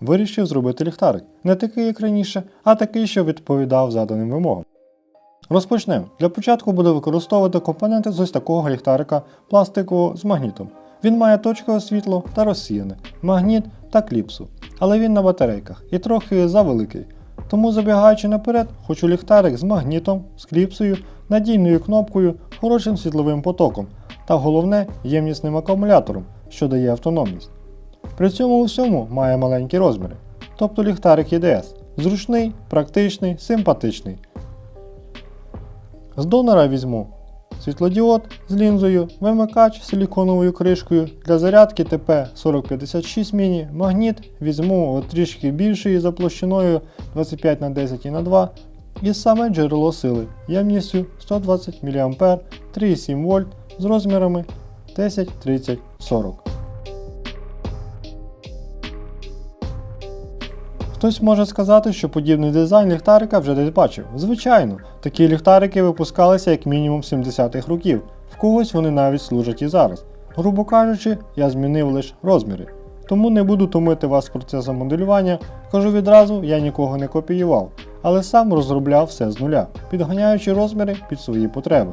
вирішив зробити ліхтарик. Не такий, як раніше, а такий, що відповідав заданим вимогам. Розпочнемо. Для початку буду використовувати компоненти з ось такого ліхтарика пластикового з магнітом. Він має точкове світло та розсіяне, магніт та кліпсу. Але він на батарейках і трохи завеликий. Тому забігаючи наперед, хочу ліхтарик з магнітом, з кліпсою, надійною кнопкою, хорошим світловим потоком та головне ємнісним акумулятором, що дає автономність. При цьому усьому має маленькі розміри, тобто ліхтарик ЄДС. Зручний, практичний, симпатичний. З донора візьму світлодіод з лінзою, вимикач з силіконовою кришкою для зарядки ТП 4056 міні, магніт візьму трішки більший за площиною 25 на 10 і на 2 і саме джерело сили ємністю 120 мА 3,7 В з розмірами 10, 30, 40. Хтось може сказати, що подібний дизайн ліхтарика вже десь бачив. Звичайно, такі ліхтарики випускалися як мінімум 70-х років, в когось вони навіть служать і зараз. Грубо кажучи, я змінив лише розміри. Тому не буду томити вас процесом моделювання, кажу відразу, я нікого не копіював, але сам розробляв все з нуля, підганяючи розміри під свої потреби.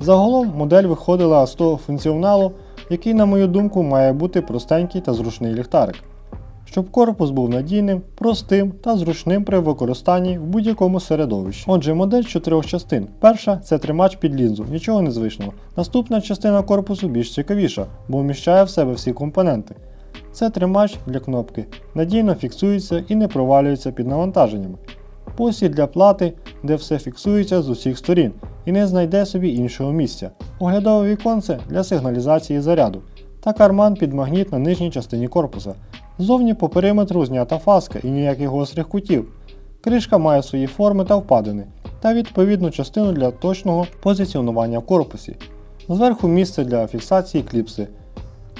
Загалом модель виходила з того функціоналу, який, на мою думку, має бути простенький та зручний ліхтарик щоб корпус був надійним, простим та зручним при використанні в будь-якому середовищі. Отже, модель чотирьох частин. Перша це тримач під лінзу, нічого незвичного. Наступна частина корпусу більш цікавіша, бо вміщає в себе всі компоненти. Це тримач для кнопки, надійно фіксується і не провалюється під навантаженнями. Посіль для плати, де все фіксується з усіх сторін і не знайде собі іншого місця. Оглядове віконце для сигналізації заряду та карман під магніт на нижній частині корпуса. Зовні по периметру знята фаска і ніяких гострих кутів. Кришка має свої форми та впадини та відповідну частину для точного позиціонування в корпусі. Зверху місце для фіксації кліпси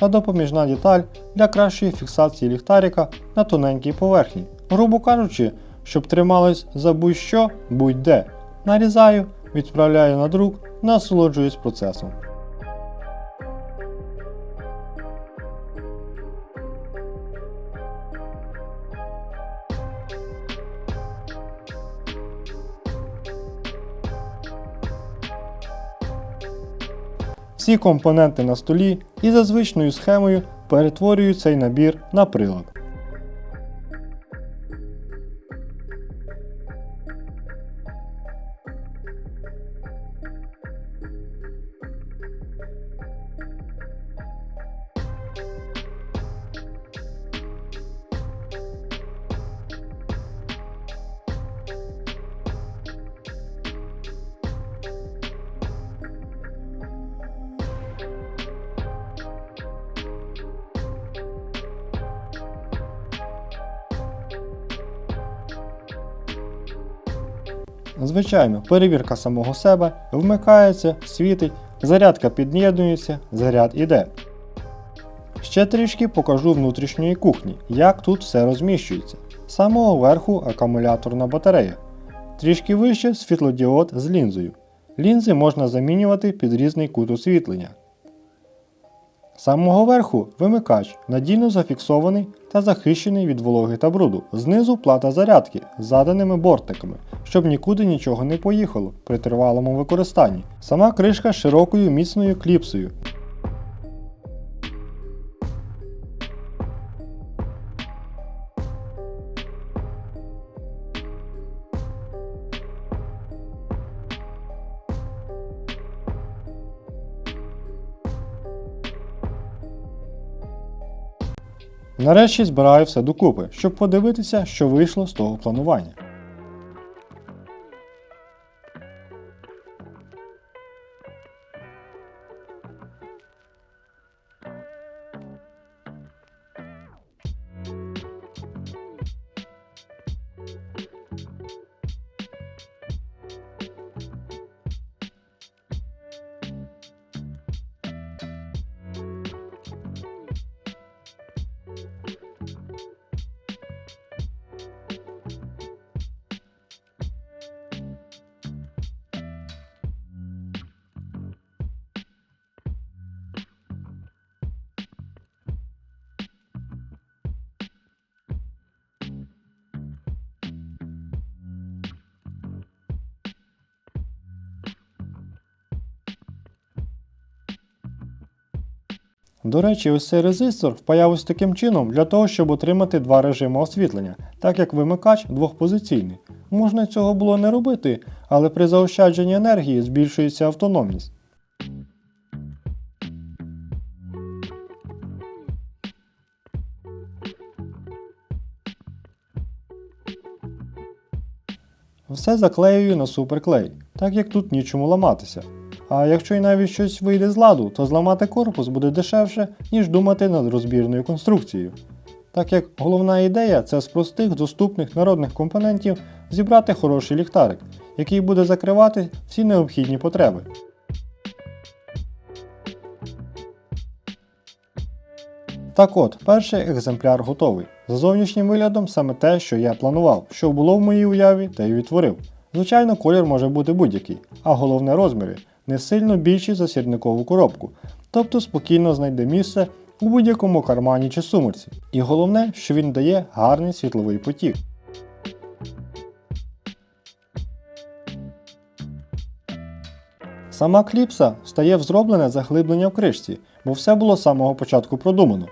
та допоміжна деталь для кращої фіксації ліхтарика на тоненькій поверхні. Грубо кажучи, щоб трималось за будь-що будь-де. Нарізаю, відправляю на друк, насолоджуюсь процесом. Всі компоненти на столі і за звичною схемою перетворюю цей набір на прилад. Звичайно, перевірка самого себе, вмикається, світить, зарядка під'єднується, заряд іде. Ще трішки покажу внутрішньої кухні, як тут все розміщується. З самого верху акумуляторна батарея. Трішки вище світлодіод з лінзою. Лінзи можна замінювати під різний кут освітлення. З самого верху вимикач надійно зафіксований та захищений від вологи та бруду. Знизу плата зарядки з заданими бортиками, щоб нікуди нічого не поїхало при тривалому використанні. Сама кришка з широкою міцною кліпсою. Нарешті збираю все докупи, щоб подивитися, що вийшло з того планування. До речі, ось цей резистор впаявся таким чином для того, щоб отримати два режими освітлення, так як вимикач двохпозиційний. Можна цього було не робити, але при заощадженні енергії збільшується автономність. Все заклеюю на суперклей, так як тут нічому ламатися. А якщо й навіть щось вийде з ладу, то зламати корпус буде дешевше, ніж думати над розбірною конструкцією. Так як головна ідея це з простих доступних народних компонентів зібрати хороший ліхтарик, який буде закривати всі необхідні потреби. Так от, перший екземпляр готовий. За зовнішнім виглядом саме те, що я планував, що було в моїй уяві, те й відтворив. Звичайно, колір може бути будь-який, а головне розміри не сильно більші за сірникову коробку, тобто спокійно знайде місце у будь-якому кармані чи сумочці. І головне, що він дає гарний світловий потік. Сама кліпса стає в зроблене заглиблення в кришці, бо все було з самого початку продумано.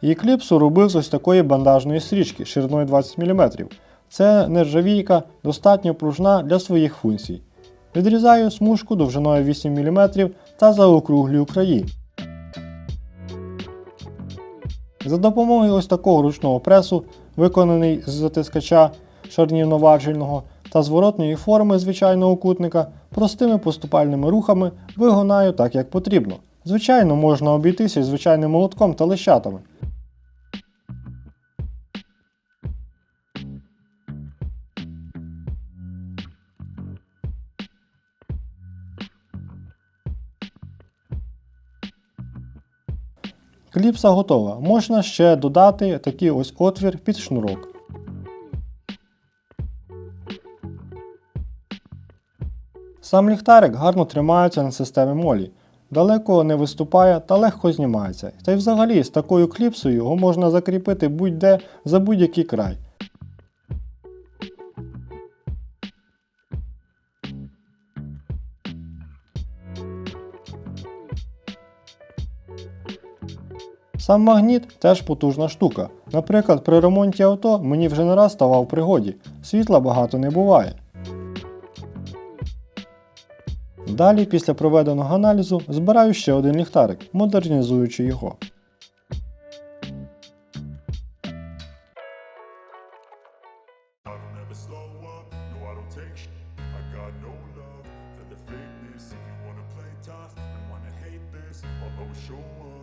І кліпсу робив з ось такої бандажної стрічки шириною 20 мм. Це нержавійка, достатньо пружна для своїх функцій. Відрізаю смужку довжиною 8 мм та заокруглюю краї. За допомогою ось такого ручного пресу, виконаний з затискача шарнівно-важільного та зворотної форми звичайного кутника, простими поступальними рухами вигонаю так, як потрібно. Звичайно, можна обійтися звичайним молотком та лещатами. Кліпса готова. Можна ще додати такий ось отвір під шнурок. Сам ліхтарик гарно тримається на системі молі. Далеко не виступає та легко знімається. Та й взагалі з такою кліпсою його можна закріпити будь-де за будь-який край. Сам магніт теж потужна штука. Наприклад, при ремонті авто мені вже не раз ставав пригоді. Світла багато не буває. Далі, після проведеного аналізу, збираю ще один ліхтарик, модернізуючи його. Show up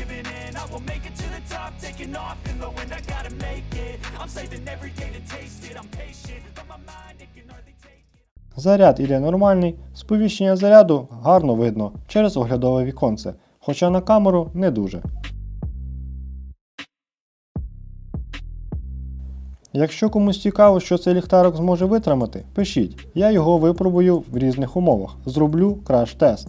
in. I will make it to the top, taking off in the wind. I gotta make it. I'm saving every day to taste it. I'm patient, but my mind it can hardly take. Заряд іде нормальний, сповіщення заряду гарно видно через оглядове віконце, хоча на камеру не дуже. Якщо комусь цікаво, що цей ліхтарик зможе витримати, пишіть. Я його випробую в різних умовах. Зроблю краш-тест.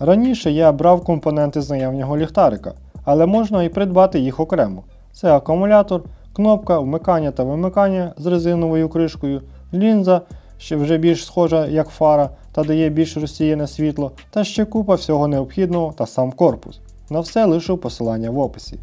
Раніше я брав компоненти з наявного ліхтарика, але можна і придбати їх окремо. Це акумулятор, кнопка вмикання та вимикання з резиновою кришкою, лінза, що вже більш схожа як фара та дає більш розсіяне світло, та ще купа всього необхідного та сам корпус. На все лишу посилання в описі.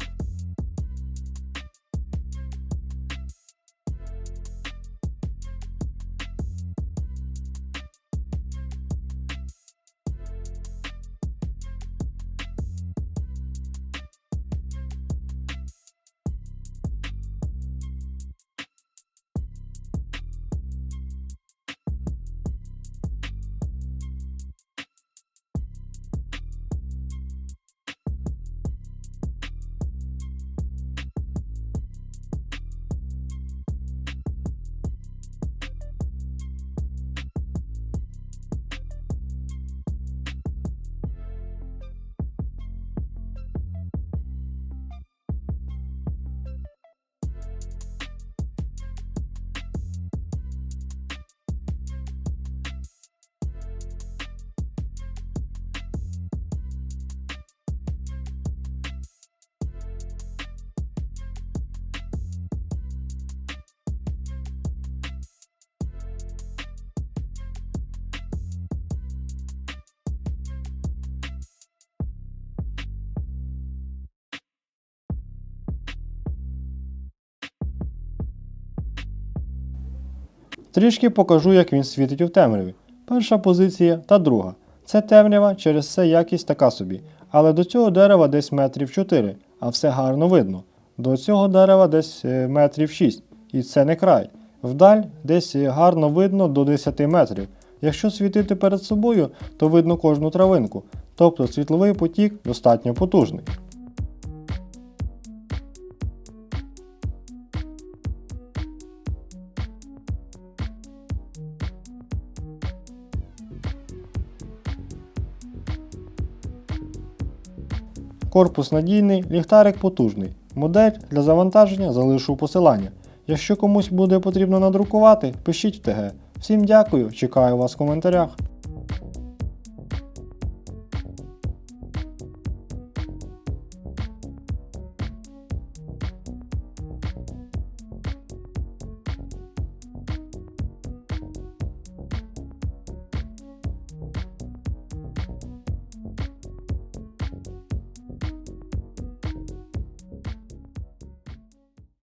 Трішки покажу, як він світить у темряві. Перша позиція та друга. Це темрява, через це якість така собі. Але до цього дерева десь метрів 4, а все гарно видно. До цього дерева десь е, метрів 6, і це не край. Вдаль десь е, гарно видно до 10 метрів. Якщо світити перед собою, то видно кожну травинку, тобто світловий потік достатньо потужний. Корпус надійний, ліхтарик потужний. Модель для завантаження залишу посилання. Якщо комусь буде потрібно надрукувати, пишіть в ТГ. Всім дякую, чекаю вас в коментарях.